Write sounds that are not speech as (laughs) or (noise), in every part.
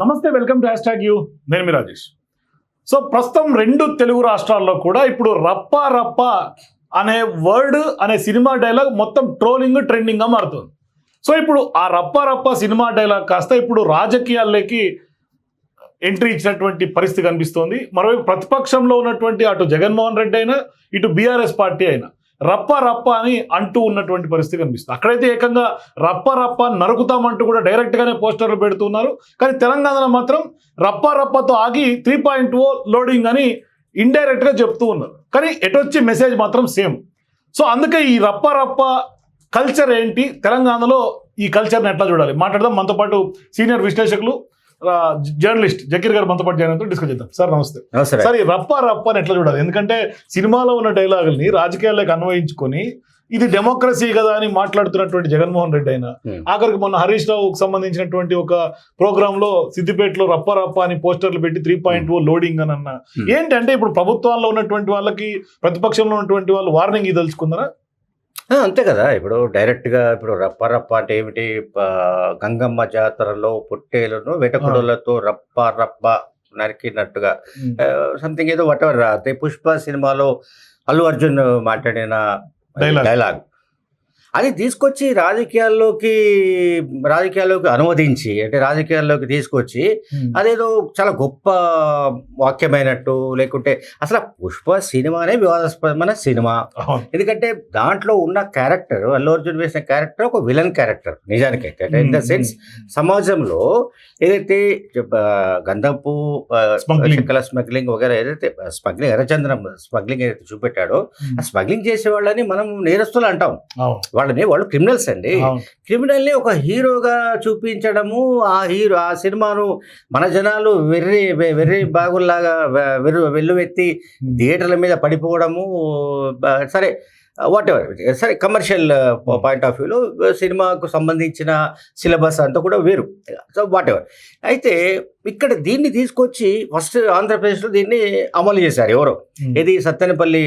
నమస్తే welcome to hash tag you. నేను మీ రాజేష్. సో ప్రస్తుతం రెండు తెలుగు రాష్ట్రాల్లో కూడా ఇప్పుడు రప్ప రప్ప అనే వర్డ్ అనే సినిమా డైలాగ్ మొత్తం ట్రోలింగ్ ట్రెండింగ్గా మారుతుంది. సో ఇప్పుడు ఆ రప్ప రప్ప సినిమా డైలాగ్ కాస్త ఇప్పుడు రాజకీయాల్లోకి ఎంట్రీ ఇచ్చినటువంటి పరిస్థితి కనిపిస్తోంది. మరోవైపు ప్రతిపక్షంలో ఉన్నటువంటి అటు జగన్మోహన్ రెడ్డి అయినా ఇటు బీఆర్ఎస్ పార్టీ అయినా రప్ప రప్ప అని అంటూ ఉన్నటువంటి పరిస్థితి కనిపిస్తుంది. అక్కడైతే ఏకంగా రప్ప రప్ప నరుకుతామంటూ కూడా డైరెక్ట్గానే పోస్టర్లు పెడుతున్నారు. కానీ తెలంగాణలో మాత్రం రప్ప రప్పతో ఆగి త్రీ పాయింట్ ఓ లోడింగ్ అని ఇండైరెక్ట్గా చెప్తూ ఉన్నారు. కానీ ఎటొచ్చి మెసేజ్ మాత్రం సేమ్ సో అందుకే ఈ రప్ప రప్ప కల్చర్ ఏంటి? తెలంగాణలో ఈ కల్చర్ని ఎట్లా చూడాలి? మాట్లాడదాం. మనతో పాటు సీనియర్ విశ్లేషకులు జర్నలిస్ట్ జకీర్ గారు మనతో పాటు జాయిన్ డిస్కస్ చేద్దాం. సార్ నమస్తే. సార్ ఈ రప్ప రప్ప అని ఎట్లా చూడాలి? ఎందుకంటే సినిమాలో ఉన్న డైలాగుల్ని రాజకీయాల్లోకి అన్వయించుకొని ఇది డెమోక్రసీ కదా అని మాట్లాడుతున్నటువంటి జగన్మోహన్ రెడ్డి అయినా Hmm. ఆఖరికి మొన్న హరీష్ రావుకు సంబంధించినటువంటి ఒక ప్రోగ్రామ్లో సిద్దిపేటలో రప్ప రప్ప అని పోస్టర్లు పెట్టి త్రీ పాయింట్ ఓ లోడింగ్ అని అన్న. Hmm. ఏంటంటే ఇప్పుడు ప్రభుత్వాల్లో ఉన్నటువంటి వాళ్ళకి ప్రతిపక్షంలో ఉన్నటువంటి వాళ్ళు వార్నింగ్ ఇదలుచుకుందరా? ఆ, అంతే కదా. ఇప్పుడు డైరెక్ట్గా ఇప్పుడు రప్ప రప్ప అంటే ఏమిటి? ప- గంగమ్మ జాతరలో పొట్టేలను వెటకుడులతో రప్ప రప్ప నరికినట్టుగా. సంథింగ్ ఏదో వాట్ ఎవర్ అదే పుష్ప సినిమాలో అల్లు అర్జున్ మాట్లాడిన Dialogue. డైలాగ్. అది తీసుకొచ్చి రాజకీయాల్లోకి రాజకీయాల్లోకి అనువదించి అంటే రాజకీయాల్లోకి తీసుకొచ్చి అదేదో చాలా గొప్ప వాక్యమైనట్టు లేకుంటే అసలు పుష్ప సినిమానే వివాదాస్పదమైన సినిమా. ఎందుకంటే దాంట్లో ఉన్న క్యారెక్టర్ అల్లు అర్జున్ వేసిన క్యారెక్టర్ ఒక విలన్ క్యారెక్టర్ నిజానికైతే ఇన్ ద సెన్స్ సమాజంలో ఏదైతే గంధపు. చెక్కల స్మగ్లింగ్ వగేరా ఏదైతే స్మగ్లింగ్ ఎర్రచంద్రం స్మగ్లింగ్ ఏదైతే చూపెట్టాడో ఆ స్మగ్లింగ్ చేసే వాళ్ళని మనం నేరస్తులు అంటాం. వాళ్ళని వాళ్ళు క్రిమినల్స్ అండి. క్రిమినల్ని ఒక హీరోగా చూపించడము ఆ హీరో ఆ సినిమాను మన జనాలు వెర్రి వెర్రి బాగుల్లాగా వెర్రు వెల్లువెత్తి థియేటర్ల మీద పడిపోవడము సరే వాట్ ఎవర్ సరే కమర్షియల్ పాయింట్ ఆఫ్ వ్యూలో సినిమాకు సంబంధించిన సిలబస్ అంతా కూడా వేరు. సో వాట్ ఎవర్ అయితే ఇక్కడ దీన్ని తీసుకొచ్చి ఫస్ట్ ఆంధ్రప్రదేశ్లో దీన్ని అమలు చేశారు ఎవరో. ఇది సత్తెనపల్లి.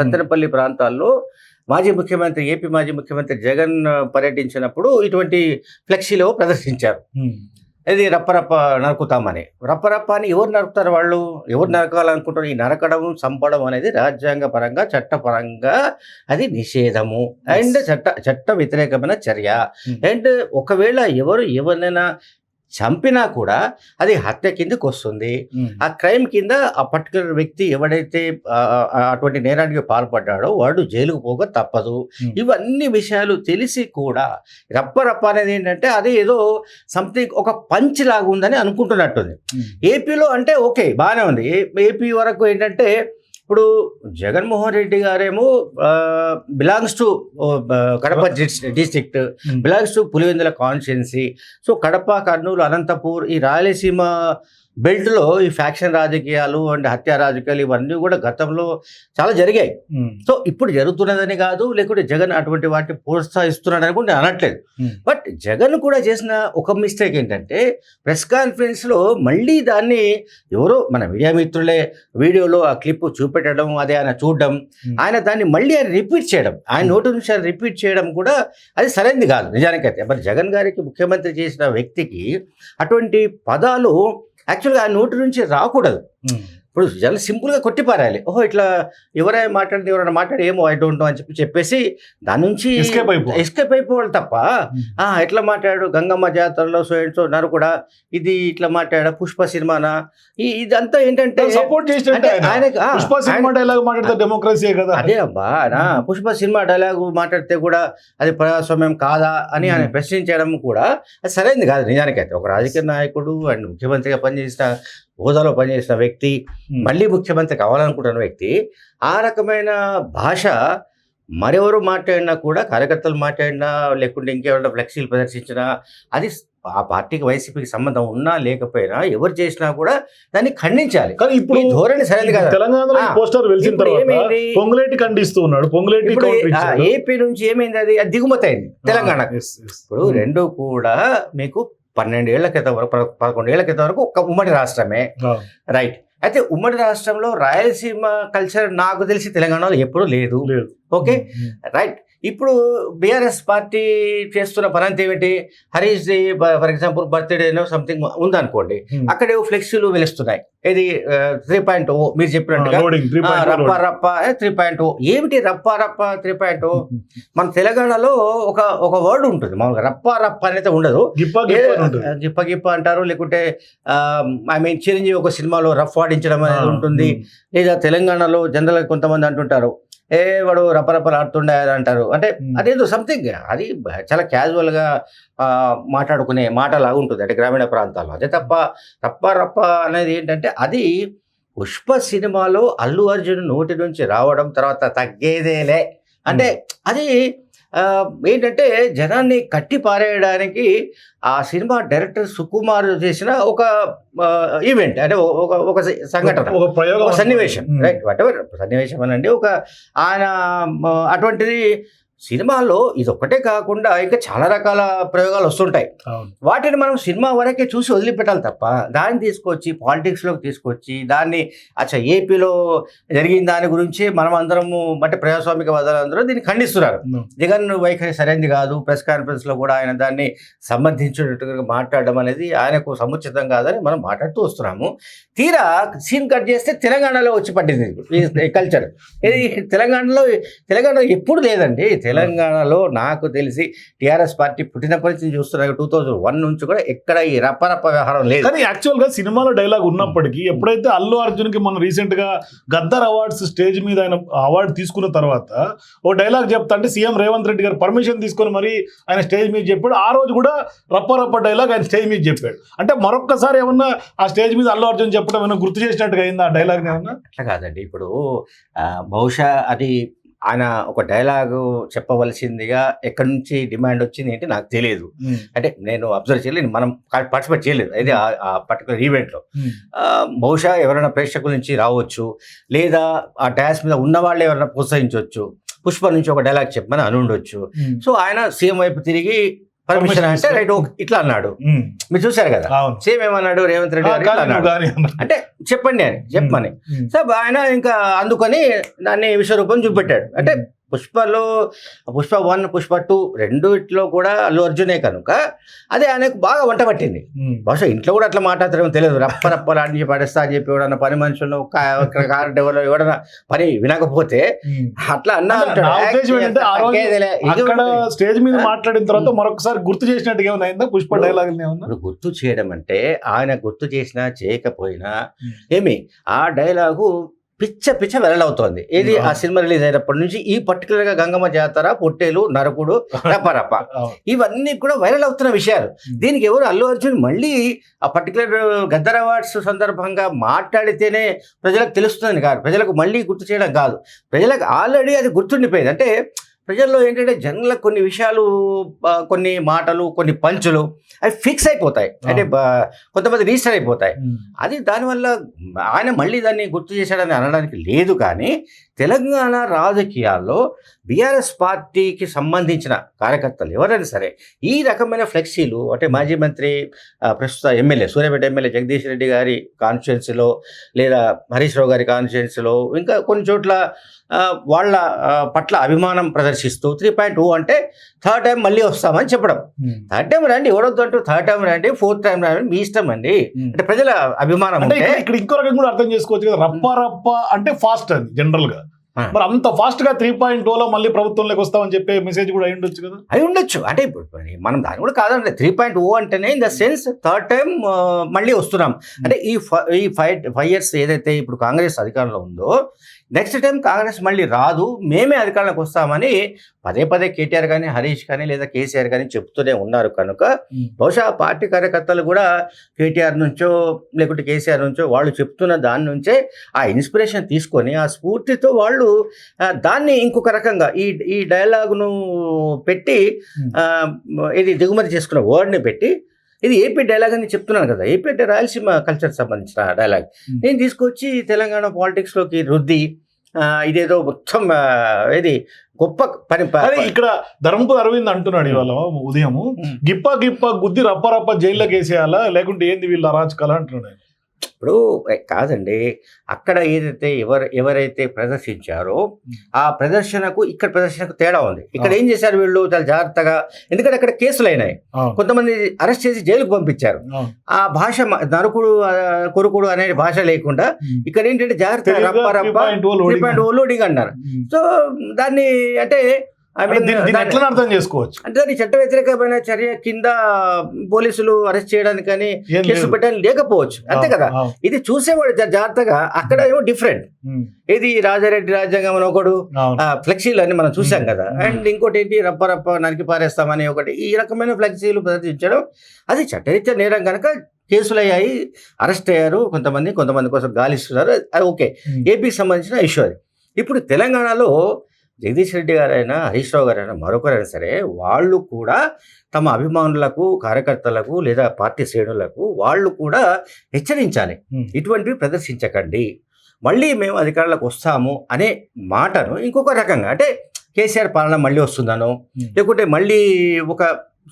సత్తెనపల్లి ప్రాంతాల్లో మాజీ ముఖ్యమంత్రి ఏపీ మాజీ ముఖ్యమంత్రి జగన్ పర్యటించినప్పుడు ఇటువంటి ఫ్లెక్సీలో ప్రదర్శించారు. ఇది రప్పరప్ప నరుకుతామని. రప్పరప్ప అని ఎవరు నరుకుతారు వాళ్ళు? ఎవరు నరకాలనుకుంటారు? ఈ నరకడం చంపడం అనేది రాజ్యాంగ పరంగా చట్టపరంగా అది నిషేధము. అండ్ చట్ట చట్ట వ్యతిరేకమైన చర్య. అండ్ ఒకవేళ ఎవరు ఎవరినైనా చంపినా కూడా అది హత్య కిందకు వస్తుంది. ఆ క్రైమ్ కింద ఆ పర్టికులర్ వ్యక్తి ఎవడైతే అటువంటి నేరానికి పాల్పడ్డాడో వాడు జైలుకు పోక తప్పదు. ఇవన్నీ విషయాలు తెలిసి కూడా రప్ప రప్ప అనేది ఏంటంటే అది ఏదో సంథింగ్ ఒక పంచ్ లాగా ఉందని అనుకుంటున్నట్టుంది. ఏపీలో అంటే ఓకే బాగానే ఉంది ఏపీ వరకు ఏంటంటే ఇప్పుడు జగన్మోహన్ రెడ్డి గారేమో belongs to Kadapa district. Belongs to Pulivendula constituency so Kadapa Kurnool Anantapur ఈ రాయలసీమ బెల్ట్లో ఈ ఫ్యాక్షన్ రాజకీయాలు అండ్ హత్య రాజకీయాలు ఇవన్నీ కూడా గతంలో చాలా జరిగాయి. సో ఇప్పుడు జరుగుతున్నదని కాదు లేకుంటే జగన్ అటువంటి వాటిని ప్రోత్సహిస్తున్నాడని కూడా నేను అనట్లేదు. బట్ జగన్ కూడా చేసిన ఒక మిస్టేక్ ఏంటంటే ప్రెస్ కాన్ఫరెన్స్లో మళ్ళీ దాన్ని ఎవరో మన మీడియా మిత్రులే వీడియోలో ఆ క్లిప్ చూపెట్టడం అదే ఆయన చూడడం. ఆయన దాన్ని మళ్ళీ ఆయన రిపీట్ చేయడం ఆయన నోటి నుంచి ఆయన రిపీట్ చేయడం కూడా అది సరైనది కాదు నిజానికైతే మరి జగన్ గారికి ముఖ్యమంత్రి చేసిన వ్యక్తికి అటువంటి పదాలు యాక్చువల్గా ఆ నోటి నుంచి రాకూడదు. ఇప్పుడు చాలా సింపుల్గా కొట్టిపారాలి ఓహో ఇట్లా ఎవరైనా మాట్లాడితే ఎవరైనా మాట్లాడి ఏమో ఐ డోంట్ నో అని చెప్పి చెప్పేసి దాని నుంచి Escape అయిపోవాలి. ఎస్కేప్ అయిపోవాలి తప్ప ఎట్లా మాట్లాడు? గంగమ్మ జాతరలో సో నరు కూడా. ఇది ఇట్లా మాట్లాడా? పుష్ప సినిమానా? ఇదంతా ఏంటంటే సపోర్ట్ చేసినట్టే అంటే ఆయన. ఆయనకి ఆ, పుష్ప సినిమా ఆయన- డైలాగ్ మాట్లాడితే డెమోక్రసీ కదా. అదే అబ్బా పుష్ప సినిమా డైలాగు మాట్లాడితే కూడా అది ప్రజాస్వామ్యం కాదా అని ఆయన. ప్రశ్నించడం కూడా అది సరైనది కాదు నిజానికైతే. ఒక రాజకీయ నాయకుడు అండ్ ముఖ్యమంత్రిగా పనిచేసిన హోదాలో పనిచేసిన వ్యక్తి. మళ్ళీ ముఖ్యమంత్రి కావాలనుకుంటున్న వ్యక్తి ఆ రకమైన భాష మరెవరు మాట్లాడినా కూడా కార్యకర్తలు మాట్లాడినా లేకుంటే ఇంకేమైనా ఫ్లెక్సీలు ప్రదర్శించినా అది ఆ పార్టీకి వైసీపీకి సంబంధం ఉన్నా లేకపోయినా ఎవరు చేసినా కూడా దాన్ని ఖండించాలి కానీ ఇప్పుడు ధోరణి సరైనది కదా తెలంగాణలో పోస్టర్ వెలిసిన తర్వాత? పొంగులేటి ఖండిస్తూ ఉన్నాడు పొంగులేటి. ఏపీ నుంచి ఏమైంది అది అది దిగుమతి అయింది తెలంగాణ. ఇప్పుడు. రెండు కూడా మీకు పన్నెండేళ్ళ క్రితం వరకు పద- పదకొండేళ్ళ క్రితం వరకు ఒక ఉమ్మడి రాష్ట్రమే. రైట్ అయితే ఉమ్మడి రాష్ట్రంలో రాయలసీమ కల్చర్ నాకు తెలిసి తెలంగాణలో ఎప్పుడూ లేదు. లేదు. ఓకే రైట్ ఇప్పుడు బీఆర్ఎస్ పార్టీ చేస్తున్న పని అంతా ఏమిటి? హరీష్ ఫర్ ఎగ్జాంపుల్ బర్త్డేనో సంథింగ్ ఉందనుకోండి. అక్కడే ఫ్లెక్సీలు వెలుస్తున్నాయి. ఇది త్రీ పాయింట్ ఓ మీరు చెప్పినట్టుగా. ఆ, రప్ప రప్ప త్రీ పాయింట్ ఓ ఏమిటి రప్ప రప్ప త్రీ పాయింట్ ఓ మన తెలంగాణలో ఒక ఒక వర్డ్ ఉంటుంది. మామూలుగా రప్ప రప్ప అనేది ఉండదు. గిప్ప గిప్ప అంటారు. లేకుంటే ఐ మీన్ చిరంజీవి ఒక సినిమాలో రఫ్ ఆడించడం అనేది ఉంటుంది. లేదా తెలంగాణలో జనరల్ కొంతమంది అంటుంటారు ఏ వాడు రపరపలు ఆడుతుండే అని అంటారు. అంటే. అదేదో సంథింగ్ అది చాలా క్యాజువల్గా ఆ, మాట్లాడుకునే మాటలాగా ఉంటుంది. అంటే గ్రామీణ ప్రాంతాల్లో. అదే తప్ప రప్ప రప్ప అనేది ఏంటంటే అది పుష్ప సినిమాలో అల్లు అర్జున్ నోటి నుంచి రావడం తర్వాత తగ్గేదేలే. అంటే అది ఏంటంటే జనాన్ని కట్టి పారేయడానికి ఆ సినిమా డైరెక్టర్ సుకుమార్ చేసిన ఒక ఈవెంట్ అంటే ఒక ఒక సంఘటన ఒక ప్రయోగం ఒక సన్నివేశం. రైట్ వాట్ ఎవర్ సన్నివేశం అనండి ఒక ఆయన అటువంటిది సినిమాలో ఇది ఒక్కటే కాకుండా ఇంకా చాలా రకాల ప్రయోగాలు వస్తుంటాయి. వాటిని మనం సినిమా వరకే చూసి వదిలిపెట్టాలి తప్ప దాన్ని తీసుకొచ్చి పాలిటిక్స్లోకి తీసుకొచ్చి దాన్ని అచ్చా ఏపీలో జరిగిన దాని గురించి మనం అందరము అంటే ప్రజాస్వామిక అందరూ దీన్ని ఖండిస్తున్నారు. జగన్ వైఖరి సరైనది కాదు ప్రెస్ కాన్ఫరెన్స్లో కూడా ఆయన దాన్ని సంబంధించినట్టుగా మాట్లాడడం అనేది ఆయనకు సముచితం కాదని మనం మాట్లాడుతూ వస్తున్నాము. తీరా సీన్ కట్ చేస్తే తెలంగాణలో వచ్చి పట్టింది. ఈ కల్చర్. ఇది తెలంగాణలో తెలంగాణలో ఎప్పుడు లేదండి. తెలంగాణలో నాకు తెలిసి టీఆర్ఎస్ పార్టీ పుట్టినప్పటి నుంచి చూస్తున్నా టూ థౌజండ్ వన్ నుంచి కూడా ఎక్కడ ఈ రప్పరప్ప వ్యవహారం లేదు. కానీ యాక్చువల్గా సినిమాలో డైలాగ్ ఉన్నప్పటికీ ఎప్పుడైతే అల్లు అర్జున్కి మన రీసెంట్గా గద్దర్ అవార్డ్స్ స్టేజ్ మీద ఆయన అవార్డు తీసుకున్న తర్వాత ఓ డైలాగ్ చెప్తా అంటే సీఎం రేవంత్ రెడ్డి గారు పర్మిషన్ తీసుకొని మరి ఆయన స్టేజ్ మీద చెప్పాడు. ఆ రోజు కూడా రప్ప రప్ప డైలాగ్ ఆయన స్టేజ్ మీద చెప్పాడు. అంటే మరొక్కసారి ఏమన్నా ఆ స్టేజ్ మీద అల్లు అర్జున్ చెప్పడం ఏమన్నా గుర్తు చేసినట్టుగా అయింది ఆ డైలాగ్ ఏమన్నా? అట్లా కాదండి. ఇప్పుడు బహుశా అది ఆయన ఒక డైలాగు చెప్పవలసిందిగా ఎక్కడి నుంచి డిమాండ్ వచ్చింది ఏంటి నాకు తెలియదు అంటే నేను అబ్జర్వ్ చేయలేదు మనం పార్టిసిపేట్ చేయలేదు. అయితే ఆ- పర్టికులర్ ఈవెంట్లో. బహుశా ఎవరైనా ప్రేక్షకుల నుంచి రావచ్చు లేదా ఆ డాన్స్ మీద ఉన్న వాళ్ళు ఎవరైనా ప్రోత్సహించవచ్చు పుష్ప నుంచి ఒక డైలాగ్ చెప్పమని అని ఉండొచ్చు సో ఆయన సీఎం వైపు తిరిగి పర్మిషన్ అంటే రైట్ ఓకే, ఇట్లా అన్నాడు. మీరు చూశారు కదా? సీఎం ఏమన్నాడు? రేవంత్ రెడ్డి గారు. అంటే చెప్పండి అని చెప్పమని. సో ఆయన ఇంకా అందుకొని దాన్ని విశ్వరూపం చూపెట్టాడు. అంటే పుష్పలో పుష్ప వన్ పుష్ప టూ రెండిట్లో కూడా అల్లు అర్జునే కనుక అది ఆయనకు బాగా వంట పట్టింది. బహుశా ఇంట్లో కూడా అట్లా మాట్లాడతారేమో తెలియదు రప్ప రప్ప లాంటి పడేస్తా అని చెప్పి ఎవడన్నా పని మనుషులు కార్ డ్రైవర్ ఎవడన్నా పని వినకపోతే. అట్లా అన్నా. స్టేజ్ మీద? మాట్లాడిన తర్వాత మరొకసారి గుర్తు చేసినట్టుగా ఏమైనా పుష్ప డైలాగ్ గుర్తు చేయడం అంటే ఆయన గుర్తు చేసినా చేయకపోయినా. ఏమి ఆ డైలాగు పిచ్చ పిచ్చ వెరలవుతోంది ఏది ఆ. సినిమా రిలీజ్ అయినప్పటి నుంచి ఈ పర్టికులర్గా గంగమ్మ జాతర పొట్టేలు నరకుడు (laughs) రపరప. ఇవన్నీ కూడా వైరల్ అవుతున్న విషయాలు. దీనికి ఎవరు అల్లు అర్జున్ మళ్ళీ ఆ పర్టికులర్ గద్దర్ అవార్డ్స్ సందర్భంగా మాట్లాడితేనే ప్రజలకు తెలుస్తుంది కాదు ప్రజలకు మళ్ళీ గుర్తు చేయడం కాదు ప్రజలకు ఆల్రెడీ అది గుర్తుండిపోయింది అంటే ప్రజల్లో ఏంటంటే జనరల్ కొన్ని విషయాలు కొన్ని మాటలు కొన్ని పంచులు అవి ఫిక్స్ అయిపోతాయి. అంటే కొంతమంది రిజిస్టర్ అయిపోతాయి. అది దానివల్ల ఆయన మళ్ళీ దాన్ని గుర్తు చేశాడని అనడానికి లేదు కానీ తెలంగాణ రాజకీయాల్లో బీఆర్ఎస్ పార్టీకి సంబంధించిన కార్యకర్తలు ఎవరైనా సరే ఈ రకమైన ఫ్లెక్సీలు అంటే మాజీ మంత్రి ప్రస్తుత ఎమ్మెల్యే సూర్యాపేట ఎమ్మెల్యే జగదీష్ రెడ్డి గారి కాన్స్టిట్యున్సీలో లేదా హరీష్ రావు గారి కాన్స్టిట్యున్సీలో ఇంకా కొన్ని చోట్ల వాళ్ళ పట్ల అభిమానం ప్రదర్శిస్తూ త్రీ పాయింట్ టూ అంటే థర్డ్ టైం మళ్ళీ వస్తామని చెప్పడం. థర్డ్ టైం రండి ఎవరొద్దు అంటూ థర్డ్ టైం రండి ఫోర్త్ టైం రండి మీ ఇష్టం అండి. అంటే ప్రజల అభిమానం అంటే ఇక్కడ ఇంకో రకంగా కూడా అర్థం చేసుకోవచ్చు కదా రప్ప రప్ప అంటే ఫాస్ట్ అది జనరల్గా ఆ. మరి అంత ఫాస్ట్గా త్రీ పాయింట్లో మళ్ళీ ప్రభుత్వంలోకి వస్తామని చెప్పే మెసేజ్ కూడా అయి ఉండొచ్చు కదా? అయి ఉండొచ్చు. అంటే ఇప్పుడు మనం దాన్ని కూడా కాదండి. త్రీ పాయింట్ ఓ అంటేనే in the sense third time మళ్ళీ వస్తున్నాం. అంటే ఈ ఈ ఫైవ్ ఫైవ్ ఇయర్స్ ఏదైతే ఇప్పుడు కాంగ్రెస్ అధికారంలో ఉందో నెక్స్ట్ టైం కాంగ్రెస్ మళ్ళీ రాదు. మేమే అధికారంలోకి వస్తామని పదే పదే కేటీఆర్ కానీ హరీష్ కానీ లేదా కేసీఆర్ కానీ చెప్తూనే ఉన్నారు కనుక బహుశా పార్టీ కార్యకర్తలు కూడా కేటీఆర్ నుంచో లేకుంటే కేసీఆర్ నుంచో వాళ్ళు చెప్తున్న దాని నుంచే ఆ ఇన్స్పిరేషన్ తీసుకొని ఆ స్ఫూర్తితో వాళ్ళు ఆ, దాన్ని ఇంకొక రకంగా ఈ ఈ డైలాగును పెట్టి ఇది దిగుమతి చేసుకున్న వర్డ్ని పెట్టి ఇది ఏపీ డైలాగ్ అని చెప్తున్నాను కదా ఏపీ అంటే రాయలసీమ కల్చర్ సంబంధించిన డైలాగ్. నేను తీసుకొచ్చి తెలంగాణ పాలిటిక్స్లోకి రుద్ది ఇదేదో మొత్తం ఏది గొప్ప పని ఇక్కడ ధర్మపురి అరవింద్ అంటున్నాడు ఇవాళ ఉదయం. గిప్ప గిప్ప గుద్ది రప్ప రప్ప జైల్లోకి వేసేయాలా లేకుంటే ఏంది వీళ్ళ అరాచకాల అంటున్నాడు. ఇప్పుడు కాదండి. అక్కడ ఏదైతే ఎవరు ఎవరైతే ప్రదర్శించారో ఆ ప్రదర్శనకు ఇక్కడ ప్రదర్శనకు తేడా ఉంది. ఇక్కడ ఏం చేశారు వీళ్ళు? చాలా జాగ్రత్తగా ఎందుకంటే అక్కడ కేసులు అయినాయి. కొంతమంది అరెస్ట్ చేసి జైలుకు పంపించారు. ఆ భాష నరుకుడు కొరుకుడు అనే భాష లేకుండా ఇక్కడ ఏంటంటే జాగ్రత్త తెలుగుగా రప్ప రప్ప 3.0 లోడింగ్. 3.0 లోడింగ్ అన్నారు. సో దాన్ని అంటే ఎట్లా అర్థం చేసుకోవచ్చు? అంటే దాన్ని చట్ట వ్యతిరేకమైన చర్య కింద పోలీసులు అరెస్ట్ చేయడానికి కానీ కేసు లేదు. పెట్టడానికి లేకపోవచ్చు. అంతే కదా? ఇది చూసేవాడు జాగ్రత్తగా అక్కడ ఏమో డిఫరెంట్ ఇది రాజారెడ్డి రాజ్యాంగం అని ఒకడు ఫ్లెక్సీలు అని మనం చూసాం మ్మ్. కదా. అండ్ ఇంకోటి ఏంటి? రప్ప రప్ప నరికి పారేస్తామని ఒకటి. ఈ రకమైన ఫ్లెక్సీలు ప్రదర్శించడం అది చట్టరీత్యా నేరం కనుక కేసులు అయ్యాయి అరెస్ట్ అయ్యారు కొంతమంది కొంతమంది కోసం గాలిస్తున్నారు అది ఓకే. ఏపీకి సంబంధించిన ఇష్యూ అది. ఇప్పుడు తెలంగాణలో జగదీష్ రెడ్డి గారైనా హరీష్ రావు గారైనా మరొకరైనా సరే వాళ్ళు కూడా తమ అభిమానులకు కార్యకర్తలకు లేదా పార్టీ శ్రేణులకు వాళ్ళు కూడా హెచ్చరించాలి. ఇటువంటివి ప్రదర్శించకండి మళ్ళీ మేము అధికారంలోకి వస్తాము అనే మాటను ఇంకొక రకంగా అంటే కేసీఆర్ పాలన మళ్ళీ వస్తుందనో. లేకుంటే మళ్ళీ ఒక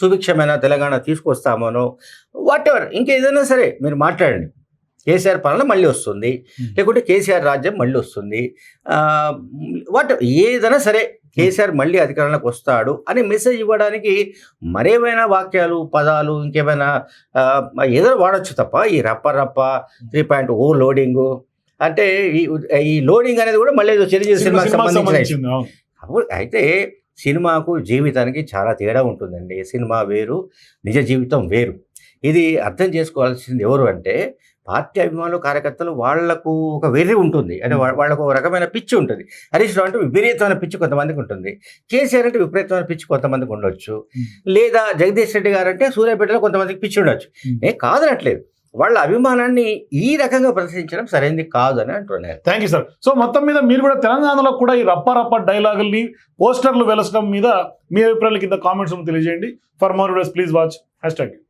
సుభిక్షమైన తెలంగాణ తీసుకొస్తామనో వాట్ ఎవర్ ఇంకేదైనా సరే మీరు మాట్లాడండి కేసీఆర్ పాలన మళ్ళీ వస్తుంది. లేకుంటే కేసీఆర్ రాజ్యం మళ్ళీ వస్తుంది. వాట్ ఏదైనా సరే కేసీఆర్ మళ్ళీ అధికారంలోకి వస్తాడు అనే మెసేజ్ ఇవ్వడానికి మరేమైనా వాక్యాలు పదాలు ఇంకేమైనా ఏదో వాడచ్చు తప్ప ఈ రప్ప రప్ప త్రీ పాయింట్ ఓ లోడింగు అంటే ఈ ఈ లోడింగ్ అనేది కూడా మళ్ళీ ఏదో చిరంజీవి సినిమా సినిమాకి సంబంధించిన అయితే సినిమాకు జీవితానికి చాలా తేడా ఉంటుందండి. సినిమా వేరు నిజ జీవితం వేరు. ఇది అర్థం చేసుకోవాల్సింది ఎవరు అంటే పార్టీ అభిమానులు కార్యకర్తలు వాళ్ళకు ఒక వెర్రి ఉంటుంది. అంటే వాళ్ళకు ఒక రకమైన పిచ్చి ఉంటుంది. హరీష్ రావు అంటే విపరీతమైన పిచ్చి కొంతమందికి ఉంటుంది. కేసీఆర్ అంటే విపరీతమైన పిచ్చి కొంతమందికి ఉండొచ్చు. లేదా జగదీష్ రెడ్డి గారు అంటే సూర్యాపేటలో కొంతమందికి పిచ్చి ఉండొచ్చు. నేను కాదనట్లేదు. వాళ్ళ అభిమానాన్ని ఈ రకంగా ప్రదర్శించడం సరైనది కాదు అని అంటున్నారు. Thank you sir. సో మొత్తం మీద మీరు కూడా తెలంగాణలో కూడా ఈ రప్ప రప్ప డైలాగుల్ని పోస్టర్లు వెలసడం మీద మీ అభిప్రాయాల కింద కామెంట్స్ తెలియజేయండి. For more please watch. Hashtag